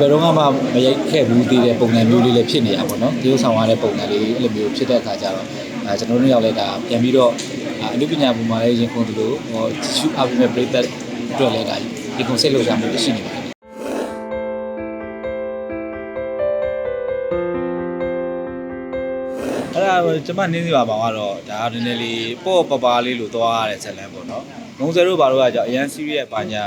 ဘယ်တော့မှမရိုက်ခဲ့ဘူးသေးတဲ့ပုံစံမျိုးလေးလည်းဖြစ်နေတာပေါ့နော်ဒီဥဆောင်ရတဲ့ပုံစံလေးအဲ့လိုမျိုးဖြစ်တဲ့အခါကျတော့အဲကျွန်တော်တို့ရောက်လဲဒါပြန်ပြီးတော့အနုပညာပုံမှာလည်းရင်ခုန်သလိုဟောရှုအပ်ပြီးမဲ့ပရိသတ်အတွက်လည်းဒါဒီကွန်ဆက်လောက်ကြမှုရှိနေပါတယ်အဲ့ဒါကျွန်မနင်းစီပါပေါင်းကတော့ဒါကနည်းနည်းလေးပေါ့ပပလေးလို့သွားရတဲ့ဇက်လန်ပေါ့နော်။ငုံစဲတို့ဘာလို့ကကြောင့်အရန် serious ပါညာ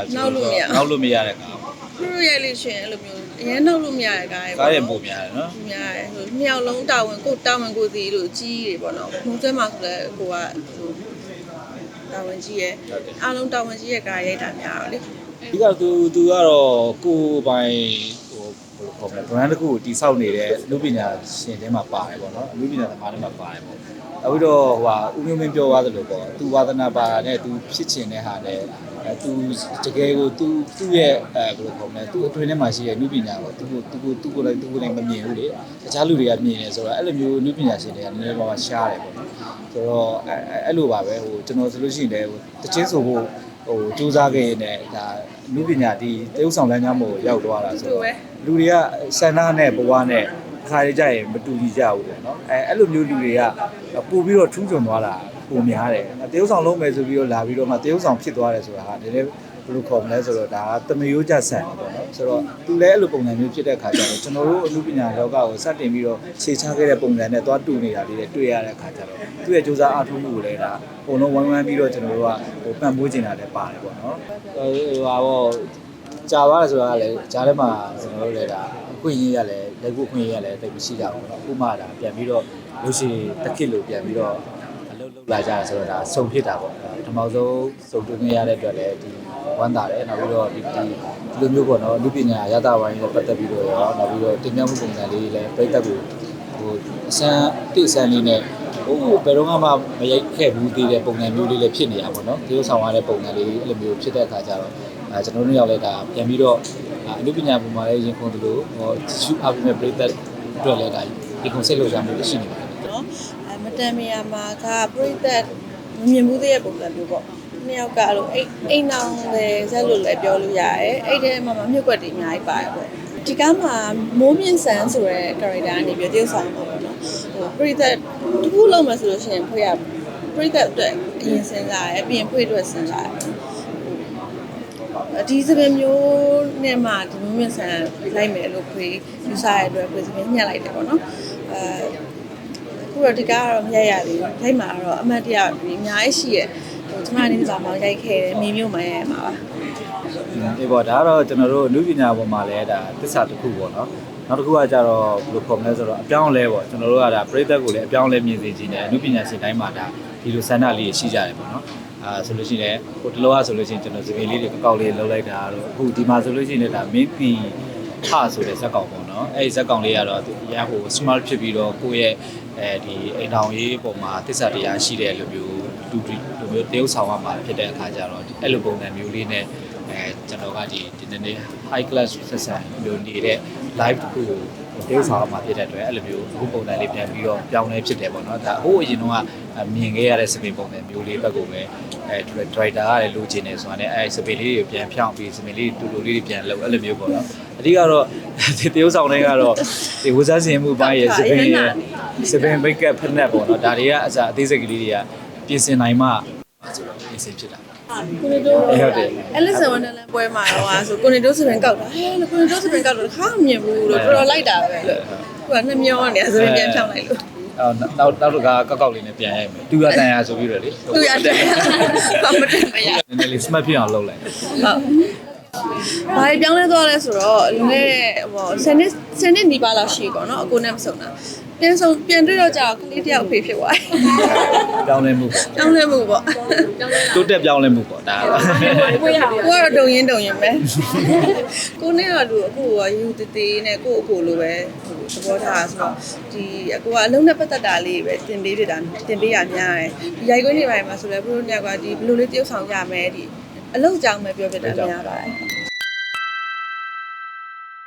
နောက်လို့မရတဲ့ကားပေါ့ ခရရိုက်လို့ရှိရင်အဲ့လိုမျိုးအရင်နောက်လို့မရတဲ့ကားရေ။ကားရဲ့ပုံများတယ်နော်များတယ်ဟိုမြောက်လုံးတာဝန်ကိုတာဝန်ကိုစီလို့ကြီးတွေပေါ့နော်မှုစဲမှာဆိုလဲကိုကဟိုတာဝန်ကြီးရဲ့အားလုံးတာဝန်ကြီးရဲ့ကားရိုက်တာများတော့လေ။ဒီကသူသူကတော့ကိုယ်ပိုင်ဟိုဘယ်လိုခေါ်မလဲ brand တစ်ခုကိုတိဆောက်နေတဲ့အမှုပညာရှင်ထဲမှာပါတယ်ပေါ့နော်။အမှုပညာသမားထဲမှာပါတယ်ပေါ့။ နောက်ပြီးတော့ဟိုဟာဦးမျိုးမင်းပြောသွားသလိုပေါ့။သူဝါသနာပါနဲ့သူဖြစ်ချင်တဲ့ဟာနဲ့အဲသူတကယ်ကိုသူသူ့ရဲ့အဲဘယ်လိုခေါ်မလဲသူ့အတွင်းထဲမှာရှိတဲ့နုပညာပေါ့သူကိုသူကိုသူကိုလည်းသူကိုလည်းမမြင်ဘူးလေတခြားလူတွေကမြင်တယ်ဆိုတော့အဲ့လိုမျိုးနုပညာရှင်တွေကနည်းနည်းပါးပါးရှားတယ်ပေါ့နော်ဆိုတော့အဲအဲ့လိုပါပဲဟိုကျွန်တော်ဆိုလို့ရှိရင်လည်းဟိုတချင်းဆိုဖို့ဟိုစူးစမ်းခဲ့ရင်လည်းဒါနုပညာဒီတရုပ်ဆောင်လမ်းကြောင်းမို့ရောက်သွားတာဆိုတော့လူတွေကဆန္ဒနဲ့ဘဝနဲ့ ခါရကြရင်မတူညီကြဘူးပေါ့နော်အဲအဲ့လိုမျိုးလူတွေကပို့ပြီးတော့ထူးချွန်သွားတာပုံများတယ်တရုပ်ဆောင်လုံးမယ်ဆိုပြီးတော့လာပြီးတော့မှတရုပ်ဆောင်ဖြစ်သွားတယ်ဆိုတာဟာနည်းနည်းဘယ်လိုခေါ်မလဲဆိုတော့ဒါကတမယိုးကြဆန်တယ်ပေါ့နော်ဆိုတော့သူလည်းအဲ့လိုပုံစံမျိုးဖြစ်တဲ့ခါကျတော့ကျွန်တော်တို့အမှုပညာလောကကိုစတင်ပြီးတော့ခြေချခဲ့တဲ့ပုံစံနဲ့သွားတူနေတာလေးတွေတွေ့ရတဲ့ခါကျတော့သူ့ရဲ့စူးစမ်းအားထုတ်မှုကိုလည်းဒါပုံလုံးဝိုင်းဝန်းပြီးတော့ကျွန်တော်တို့ကဟိုပံ့ပိုးကျင်တာလည်းပါတယ်ပေါ့နော်ဟိုဟာပေါ့ကြာသွားတယ်ဆိုတာကလည်းဂျားထဲမှာကျွန်တော်တို့လည်းဒါအ ခွင့်ရင်းရလဲလက်ကိုခွင့်ရင်းရလဲတိတ်မရှိကြဘူးပေါ့နော်ဥမာဒါပြန်ပြီးတော့လို့ရှိရင်တစ်ခစ်လို့ပြန်ပြီးတော့အလုပ်လုပ်လာကြဆိုတော့ဒါစုံဖြစ်တာပေါ့ပထမဆုံးစုံတွေ့ခွင့်ရတဲ့အတွက်လည်းဒီဝမ်းသာတယ်နောက်ပြီးတော့ဒီဒီလိုမျိုးပေါ့နော်လူပညာရတာဝိုင်းနဲ့ပတ်သက်ပြီးတော့ရောနောက်ပြီးတော့တင်ပြမှုပုံစံလေးလည်းပြည့်တက်ဖို့ဟိုအစမ်းတိစမ်းလေးနဲ့ဟိုဘယ်တော့မှမရိုက်ခဲ့ဘူးသေးတဲ့ပုံစံမျိုးလေးလည်းဖြစ်နေတာပေါ့နော်ဒီလိုဆောင်ရတဲ့ပုံစံလေးအဲ့လိုမျိုးဖြစ်တဲ့အခါကျတော့အဲကျွန်တော်တို့ရောက်လိုက်တာပြန်ပြီးတော့ အလူပညာပုံမှာလည်းရင်ခုန်သလိုဟိုရှုအပ်ပြီးမဲ့ပြိတ္တအတွက်လည်းဒါဒီကွန်ဆက်လောက်ကြမှုရှိနေပါတယ်နော်အဲမတန်မီယာမှာကပြိသက်မမြင်ဘူးသေးတဲ့ပုံစံမျိုးပေါ့နှစ်ယောက်ကအဲ့လိုအိတ်အိမ်နောင်လည်းဇက်လို့လည်းပြောလို့ရတယ်အဲ့ထဲမှာမှမြုပ်ကွက်တွေအများကြီးပါတယ်ပေါ့ဒီကမှာမိုးမြင့်ဆန်းဆိုတဲ့ character အနေပြီးတရုပ်ဆောင်မှာပေါ့နော်ဟိုပြိသက်တစ်ခုလုံးမှဆိုလို့ရှိရင်ဖွေရပြိသက်အတွက်အရင်စဉ်းစားရတယ်ပြီးရင်ဖွေအတွက်စဉ်းစားရတယ် ဒီစပင်မျိုးနဲ့မှဒီမျိုးမြင့်ဆန်လိုက်မယ်လို့ခွေယူဆရတဲ့အတွက်ခွေစပင်ညှက်လိုက်တယ်ပေါ့နော်အဲအခုတော့ဒီကားကတော့မရိုက်ရသေးဘူးလိုက်မှာတော့အမတ်တရဒီအများကြီးရှိရဲ့ဟိုကျမအနေနဲ့ဆိုတော့ရိုက်ခဲ့တယ်မြေမျိုးမှရိုက်ရမှာပါအေးပေါ့ဒါကတော့ကျွန်တော်တို့အနုပညာပေါ်မှာလည်းဒါသစ္စာတစ်ခုပေါ့နော်နောက်တစ်ခုကကြတော့ဘယ်လိုခေါ်မလဲဆိုတော့အပြောင်းအလဲပေါ့ကျွန်တော်တို့ကဒါပရိသတ်ကိုလည်းအပြောင်းအလဲမြင်စေခြင်းနဲ့အနုပညာရှင်တိုင်းမှာဒါဒီလိုဆန္ဒလေးရှိကြတယ်ပေါ့နော် အာဆိုလို့ရှိရင်ဟိုတလောကဆိုလို့ရှိရင်ကျွန်တော်စပင်လေးတွေကောက်လေးလှုပ်လိုက်တာတော့အခုဒီမှာဆိုလို့ရှိရင်လည်းဒါမင်းပီထဆိုတဲ့ဇက်ကောင်ပေါ့နော်အဲ့ဒီဇက်ကောင်လေးကတော့ရဟို smart ဖြစ်ပြီးတော့ကိုယ့်ရဲ့အဲဒီအိမ်တော်ရေးပုံမှာသစ္စာတရားရှိတဲ့လူမျိုးတူတူလူမျိုးတရုပ်ဆောင်ရမှာဖြစ်တဲ့အခါကျတော့အဲ့လိုပုံစံမျိုးလေးနဲ့အဲကျွန်တော်ကဒီဒီနေ့နေ့ high class ဆက်ဆံလို့နေတဲ့ live တစ်ခုကိုတေးဆောင်မှာဖြစ်တဲ့အတွက်အဲ့လိုမျိုးအခုပုံစံလေးပြန်ပြီးတော့ပြောင်းလဲဖြစ်တယ်ပေါ့နော်ဒါဟိုးအရင်တော့မြင်ခဲ့ရတဲ့စပင်ပုံစံမျိုးလေးဘက်ကိုပဲအဲ director ကလည်းလိုချင်နေဆိုတာနဲ့အဲစပင်လေးတွေပြန်ဖြောင်းပြီးစပင်လေးတူတူလေးတွေပြန်လုပ်အဲ့လိုမျိုးပေါ့နော်အဓိကတော့ဒီတေးဆောင်တွေကတော့ဒီဝဇတ်စင်မှုပိုင်းရဲ့စပင်ရဲ့စပင် make up ဖက်နက်ပေါ့နော်ဒါတွေကအစားအသေးစိတ်ကလေးတွေကပြင်ဆင်နိုင်မှဆိုတော့ပြင်ဆင်ဖြစ်တာ ကိုနေတို့အေးဟုတ်တယ် Alice in Wonderland ပွဲမှာတော့ဆိုကိုနေတို့စပင်ကောက်တာဟဲ့ကိုနေတို့စပင်ကောက်တော့တစ်ခါမမြင်ဘူးလို့တော်တော်လိုက်တာပဲကိုကနှစ်မျောနေစပင်ပြန်ဖြောင်းလိုက်လို့အော်နောက်နောက်တစ်ခါကောက်ကောက်လေးနဲ့ပြန်ရိုက်မယ်။တူရတန်ရဆိုပြီးတော့လေ။သူရတယ်ဘာမတင်မရနည်းနည်းလေး smart ဖြစ်အောင်လုပ်လိုက်ဟုတ်။ ဘာပြောင်းလဲသွားလဲဆိုတော့လူငယ်ဟိုဆယ်နှစ်ဆယ်နှစ်နီးပါးလောက်ရှိပေါ့နော်အကိုနဲ့မဆုံတာ။ပြန်ဆုံပြန်တွေ့တော့ကြာကလေးတယောက်ဖေးဖြစ်သွားတယ်။ပြောင်းလဲမှုပေါ့။ပြောင်းလဲမှုပေါ့။တိုးတက်ပြောင်းလဲမှုပေါ့ဒါက။ကိုကတော့တုံရင်တုံရင်ပဲ။ကိုနဲ့ကလူအခုကယူတတေးနဲ့ကိုအကိုလိုပဲဟိုသဘောထားဆိုတော့ဒီအကိုကအလုံးနဲ့ပတ်သက်တာလေးပဲတင်ပေးပြတာတင်ပေးရများတယ်။ဒီရိုက်ခွင်းနေပိုင်းမှာဆိုလဲဘုလို့ညကဒီဘလို့လေးတယောက်ဆောင်ရမယ်ဒီ အလောက်ကြောင်ပဲပြောပြတာများပါတယ်။